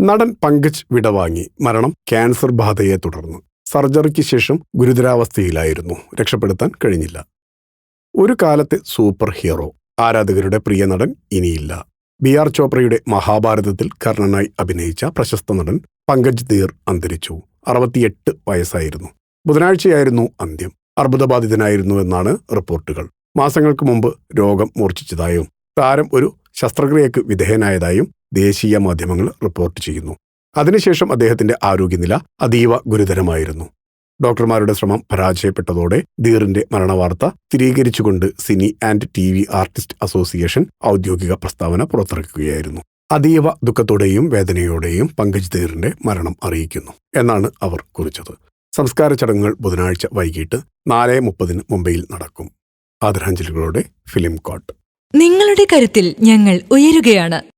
നടൻ പങ്കജ് വിടവാങ്ങി. മരണം ക്യാൻസർ ബാധയെ തുടർന്ന്. സർജറിക്ക് ശേഷം ഗുരുതരാവസ്ഥയിലായിരുന്നു. രക്ഷപ്പെടുത്താൻ കഴിഞ്ഞില്ല. ഒരു കാലത്തെ സൂപ്പർ ഹീറോ. ആരാധകരുടെ പ്രിയ നടൻ ഇനിയില്ല. ബി ആർ ചോപ്രയുടെ മഹാഭാരതത്തിൽ കർണനായി അഭിനയിച്ച പ്രശസ്ത നടൻ പങ്കജ് ധീർ അന്തരിച്ചു. അറുപത്തിയെട്ട് വയസ്സായിരുന്നു. ബുധനാഴ്ചയായിരുന്നു അന്ത്യം. അർബുദബാധിതനായിരുന്നുവെന്നാണ് റിപ്പോർട്ടുകൾ. മാസങ്ങൾക്ക് മുമ്പ് രോഗം മൂർച്ഛിച്ചതായും താരം ഒരു ശസ്ത്രക്രിയക്ക് വിധേയനായതായും ദേശീയ മാധ്യമങ്ങൾ റിപ്പോർട്ട് ചെയ്യുന്നു. അതിനുശേഷം അദ്ദേഹത്തിന്റെ ആരോഗ്യനില അതീവ ഗുരുതരമായിരുന്നു. ഡോക്ടർമാരുടെ ശ്രമം പരാജയപ്പെട്ടതോടെ ധീറിന്റെ മരണവാർത്ത സ്ഥിരീകരിച്ചുകൊണ്ട് cine and T V artiste association ഔദ്യോഗിക പ്രസ്താവന പുറത്തിറക്കുകയായിരുന്നു. അതീവ ദുഃഖത്തോടെയും വേദനയോടെയും പങ്കജ് ധീറിന്റെ മരണം അറിയിക്കുന്നു എന്നാണ് അവർ കുറിച്ചത്. സംസ്കാര ചടങ്ങുകൾ ബുധനാഴ്ച വൈകിട്ട് നാല് മുപ്പതിന് മുംബൈയിൽ നടക്കും. ആദരാഞ്ജലികളോടെ ഫിലിം കോട്ട് നിങ്ങളുടെ കരുത്തിൽ ഞങ്ങൾ ഉയരുകയാണ്.